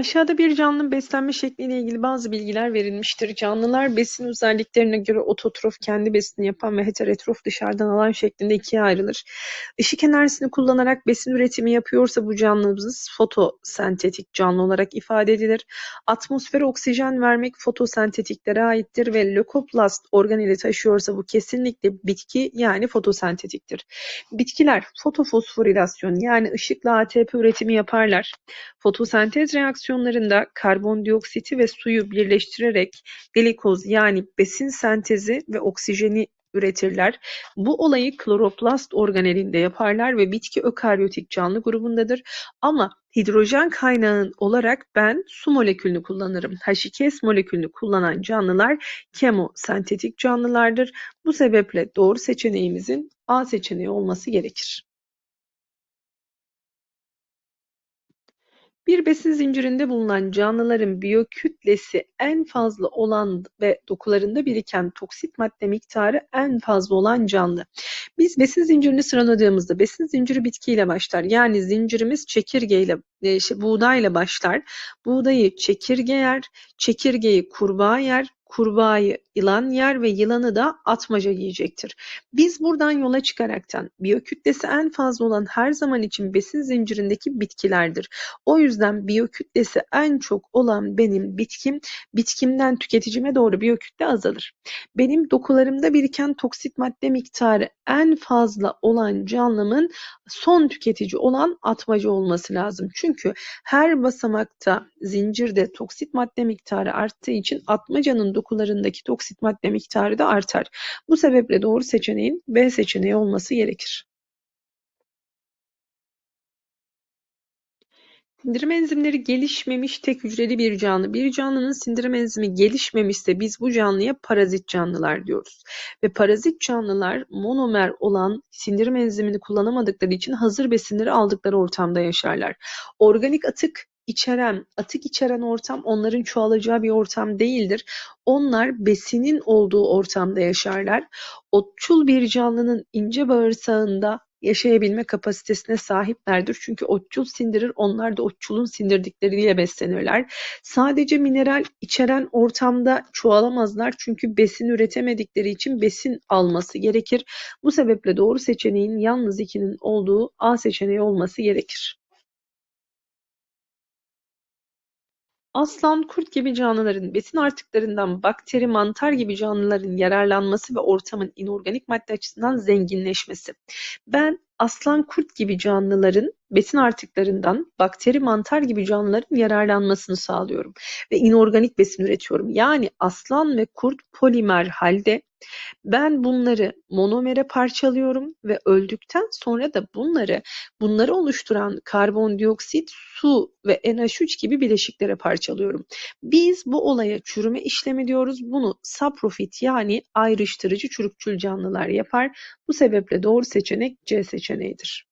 Aşağıda bir canlının beslenme şekliyle ilgili bazı bilgiler verilmiştir. Canlılar besin özelliklerine göre ototrof kendi besini yapan ve heterotrof dışarıdan alan şeklinde ikiye ayrılır. Işık enerjisini kullanarak besin üretimi yapıyorsa bu canlımız fotosentetik canlı olarak ifade edilir. Atmosfere oksijen vermek fotosentetiklere aittir ve lökoplast organeli taşıyorsa bu kesinlikle bitki yani fotosentetiktir. Bitkiler fotofosforilasyon yani ışıkla ATP üretimi yaparlar. Fotosentez reaksiyonlarında karbondioksiti ve suyu birleştirerek glikoz yani besin sentezi ve oksijeni üretirler. Bu olayı kloroplast organelinde yaparlar ve bitki ökaryotik canlı grubundadır. Ama hidrojen kaynağın olarak ben su molekülünü kullanırım. H2S molekülünü kullanan canlılar kemosentetik canlılardır. Bu sebeple doğru seçeneğimizin A seçeneği olması gerekir. Bir besin zincirinde bulunan canlıların biyokütlesi en fazla olan ve dokularında biriken toksit madde miktarı en fazla olan canlı. Biz besin zincirini sıraladığımızda besin zinciri bitkiyle başlar. Yani zincirimiz çekirgeyle, e, şey, buğdayla başlar. Buğdayı çekirge yer, çekirgeyi kurbağa yer, kurbağayı yılan yer ve yılanı da atmaca yiyecektir. Biz buradan yola çıkaraktan biyokütlesi en fazla olan her zaman için besin zincirindeki bitkilerdir. O yüzden biyokütlesi en çok olan benim bitkim, bitkimden tüketicime doğru biyokütle azalır. Benim dokularımda biriken toksit madde miktarı en fazla olan canlımın son tüketici olan atmaca olması lazım. Çünkü her basamakta zincirde toksit madde miktarı arttığı için atmacanın dokularındaki toksit madde miktarı da artar. Bu sebeple doğru seçeneğin B seçeneği olması gerekir. Sindirim enzimleri gelişmemiş tek hücreli bir canlı. Bir canlının sindirim enzimi gelişmemişse biz bu canlıya parazit canlılar diyoruz. Ve parazit canlılar monomer olan sindirim enzimini kullanamadıkları için hazır besinleri aldıkları ortamda yaşarlar. Organik atık içeren, atık içeren ortam onların çoğalacağı bir ortam değildir. Onlar besinin olduğu ortamda yaşarlar. Otçul bir canlının ince bağırsağında yaşayabilme kapasitesine sahiplerdir. Çünkü otçul sindirir, onlar da otçulun sindirdikleriyle beslenirler. Sadece mineral içeren ortamda çoğalamazlar çünkü besin üretemedikleri için besin alması gerekir. Bu sebeple doğru seçeneğin yalnız ikinin olduğu A seçeneği olması gerekir. Aslan, kurt gibi canlıların besin artıklarından bakteri, mantar gibi canlıların yararlanması ve ortamın inorganik madde açısından zenginleşmesi. Ben aslan, kurt gibi canlıların besin artıklarından bakteri, mantar gibi canlıların yararlanmasını sağlıyorum ve inorganik besin üretiyorum. Yani aslan ve kurt polimer halde ben bunları monomere parçalıyorum ve öldükten sonra da bunları bunları oluşturan karbondioksit, su ve NH3 gibi bileşiklere parçalıyorum. Biz bu olaya çürüme işlemi diyoruz. Bunu saprofit yani ayrıştırıcı çürükçül canlılar yapar. Bu sebeple doğru seçenek C seçeneğidir.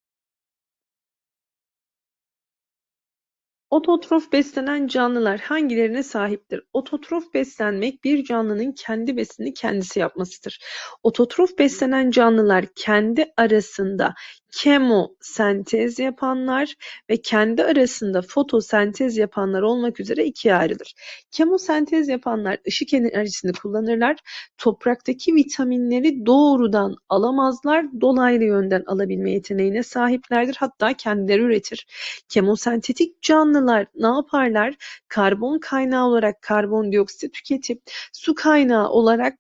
Ototrof beslenen canlılar hangilerine sahiptir? Ototrof beslenmek bir canlının kendi besini kendisi yapmasıdır. Ototrof beslenen canlılar kendi arasında kemosentez yapanlar ve kendi arasında fotosentez yapanlar olmak üzere ikiye ayrılır. Kemosentez yapanlar ışık enerjisini kullanırlar. Topraktaki vitaminleri doğrudan alamazlar. Dolaylı yönden alabilme yeteneğine sahiplerdir. Hatta kendileri üretir. Kemosentetik canlılar ne yaparlar? Karbon kaynağı olarak karbondioksit tüketip su kaynağı olarak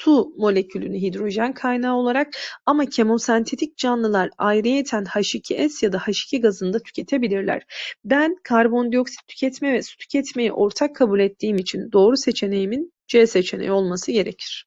su molekülünü hidrojen kaynağı olarak ama kemosentetik canlılar ayrıyeten H2S ya da H2 gazını da tüketebilirler. Ben karbondioksit tüketme ve su tüketmeyi ortak kabul ettiğim için doğru seçeneğimin C seçeneği olması gerekir.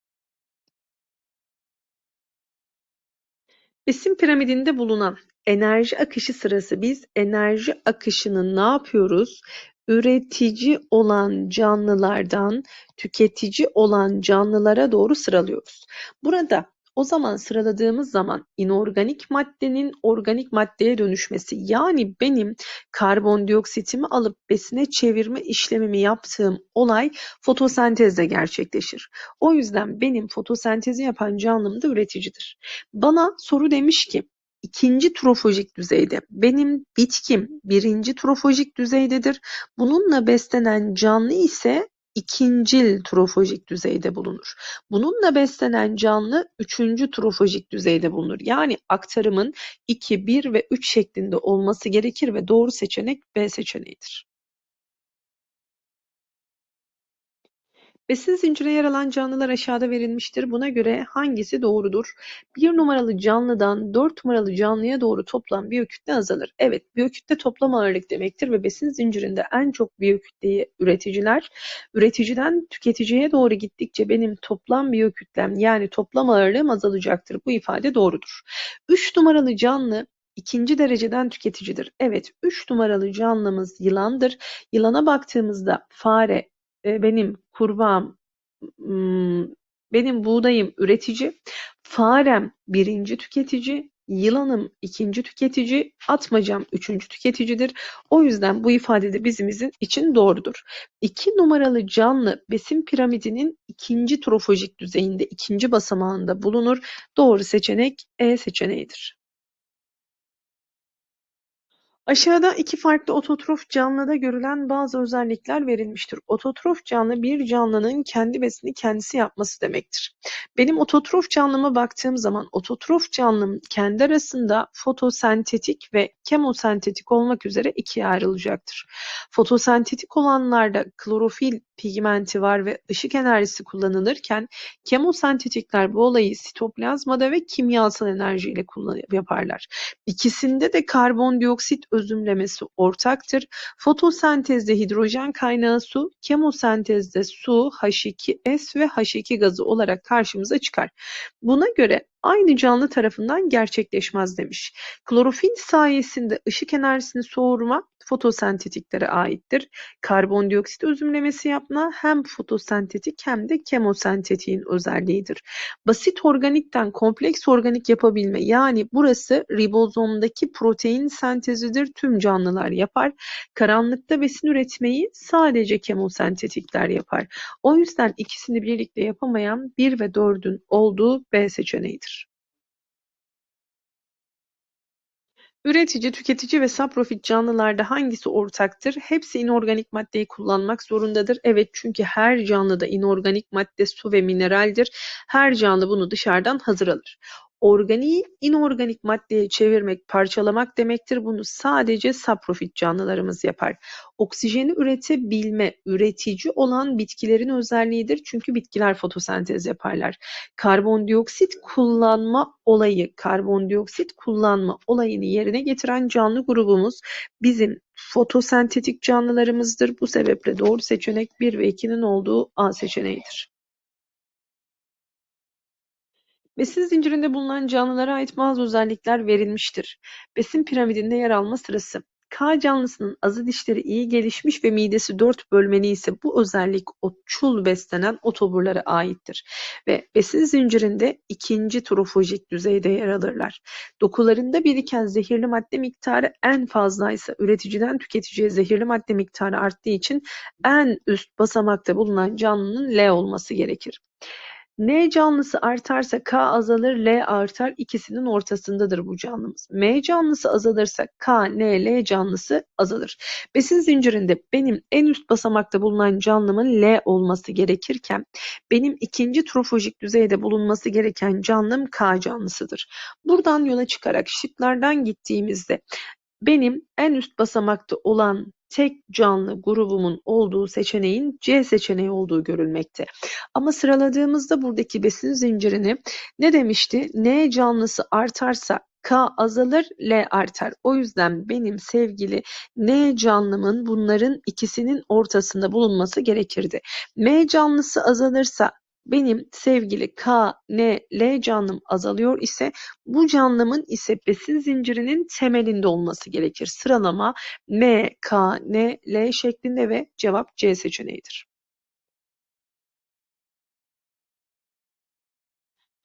Besin piramidinde bulunan enerji akışı sırası biz enerji akışını ne yapıyoruz? Üretici olan canlılardan tüketici olan canlılara doğru sıralıyoruz. Burada o zaman sıraladığımız zaman inorganik maddenin organik maddeye dönüşmesi yani benim karbondioksitimi alıp besine çevirme işlemimi yaptığım olay fotosentezde gerçekleşir. O yüzden benim fotosentezi yapan canlım da üreticidir. Bana soru demiş ki ikinci trofojik düzeyde. Benim bitkim birinci trofojik düzeydedir. Bununla beslenen canlı ise ikincil trofojik düzeyde bulunur. Bununla beslenen canlı üçüncü trofojik düzeyde bulunur. Yani aktarımın 2, 1 ve 3 şeklinde olması gerekir ve doğru seçenek B seçeneğidir. Besin zincirine yer alan canlılar aşağıda verilmiştir. Buna göre hangisi doğrudur? Bir numaralı canlıdan dört numaralı canlıya doğru toplam biyokütle azalır. Evet, biyokütle toplam ağırlık demektir ve besin zincirinde en çok biyokütleyi üreticiler, üreticiden tüketiciye doğru gittikçe benim toplam biyokütlem yani toplam ağırlığım azalacaktır. Bu ifade doğrudur. Üç numaralı canlı ikinci dereceden tüketicidir. Evet, üç numaralı canlımız yılandır. Yılana baktığımızda fare, benim kurbağam, benim buğdayım üretici, farem birinci tüketici, yılanım ikinci tüketici, atmacam üçüncü tüketicidir. O yüzden bu ifade de bizimizin için doğrudur. İki numaralı canlı besin piramidinin ikinci trofojik düzeyinde, ikinci basamağında bulunur. Doğru seçenek E seçeneğidir. Aşağıda iki farklı ototrof canlıda görülen bazı özellikler verilmiştir. Ototrof canlı bir canlının kendi besini kendisi yapması demektir. Benim ototrof canlıma baktığım zaman ototrof canlım kendi arasında fotosentetik ve kemosentetik olmak üzere ikiye ayrılacaktır. Fotosentetik olanlarda klorofil pigmenti var ve ışık enerjisi kullanılırken kemosentetikler bu olayı sitoplazmada ve kimyasal enerjiyle yaparlar. İkisinde de karbondioksit özümlemesi ortaktır. Fotosentezde hidrojen kaynağı su, kemosentezde su, H2S ve H2 gazı olarak karşımıza çıkar. Buna göre aynı canlı tarafından gerçekleşmez demiş. Klorofil sayesinde ışık enerjisini soğurma fotosentetiklere aittir. Karbondioksit özümlemesi yapma hem fotosentetik hem de kemosentetiğin özelliğidir. Basit organikten kompleks organik yapabilme yani burası ribozomdaki protein sentezidir tüm canlılar yapar. Karanlıkta besin üretmeyi sadece kemosentetikler yapar. O yüzden ikisini birlikte yapamayan 1 ve 4'ün olduğu B seçeneğidir. Üretici, tüketici ve saprofit canlılarda hangisi ortaktır? Hepsi inorganik maddeyi kullanmak zorundadır. Evet çünkü her canlıda inorganik madde su ve mineraldir. Her canlı bunu dışarıdan hazır alır. Organiği inorganik maddeye çevirmek, parçalamak demektir. Bunu sadece saprofit canlılarımız yapar. Oksijeni üretebilme, üretici olan bitkilerin özelliğidir. Çünkü bitkiler fotosentez yaparlar. Karbondioksit kullanma olayı, karbondioksit kullanma olayını yerine getiren canlı grubumuz bizim fotosentetik canlılarımızdır. Bu sebeple doğru seçenek 1 ve 2'nin olduğu A seçeneğidir. Besin zincirinde bulunan canlılara ait bazı özellikler verilmiştir. Besin piramidinde yer alma sırası. K canlısının azı dişleri iyi gelişmiş ve midesi dört bölmeli ise bu özellik otçul beslenen otoburlara aittir. Ve besin zincirinde ikinci trofojik düzeyde yer alırlar. Dokularında biriken zehirli madde miktarı en fazlaysa üreticiden tüketiciye zehirli madde miktarı arttığı için en üst basamakta bulunan canlının L olması gerekir. N canlısı artarsa K azalır, L artar. İkisinin ortasındadır bu canlımız. M canlısı azalırsa K, N, L canlısı azalır. Besin zincirinde benim en üst basamakta bulunan canlımın L olması gerekirken benim ikinci trofojik düzeyde bulunması gereken canlım K canlısıdır. Buradan yola çıkarak şıklardan gittiğimizde benim en üst basamakta olan tek canlı grubumun olduğu seçeneğin C seçeneği olduğu görülmekte. Ama sıraladığımızda buradaki besin zincirini ne demişti? N canlısı artarsa K azalır, L artar. O yüzden benim sevgili N canlımın bunların ikisinin ortasında bulunması gerekirdi. M canlısı azalırsa benim sevgili K, N, L canlım azalıyor ise bu canlımın ise besin zincirinin temelinde olması gerekir. Sıralama M, K, N, L şeklinde ve cevap C seçeneğidir.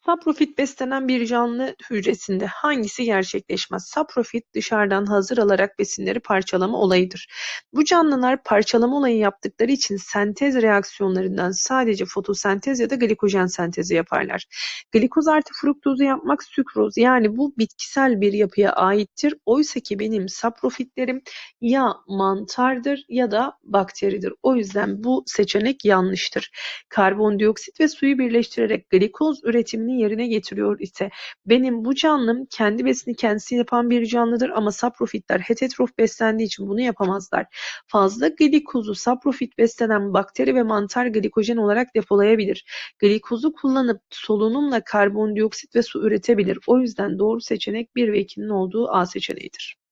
Saprofit beslenen bir canlı hücresinde hangisi gerçekleşmez? Saprofit dışarıdan hazır alarak besinleri parçalama olayıdır. Bu canlılar parçalama olayı yaptıkları için sentez reaksiyonlarından sadece fotosentez ya da glikojen sentezi yaparlar. Glikoz artı fruktozu yapmak sükroz yani bu bitkisel bir yapıya aittir. Oysa ki benim saprofitlerim ya mantardır ya da bakteridir. O yüzden bu seçenek yanlıştır. Karbondioksit ve suyu birleştirerek glikoz üretimini yerine getiriyor ise benim bu canlım kendi besini kendisi yapan bir canlıdır ama saprofitler heterotrof beslendiği için bunu yapamazlar. Fazla glikozu saprofit beslenen bakteri ve mantar glikojen olarak depolayabilir. Glikozu kullanıp solunumla karbondioksit ve su üretebilir. O yüzden doğru seçenek 1 ve 2'nin olduğu A seçeneğidir.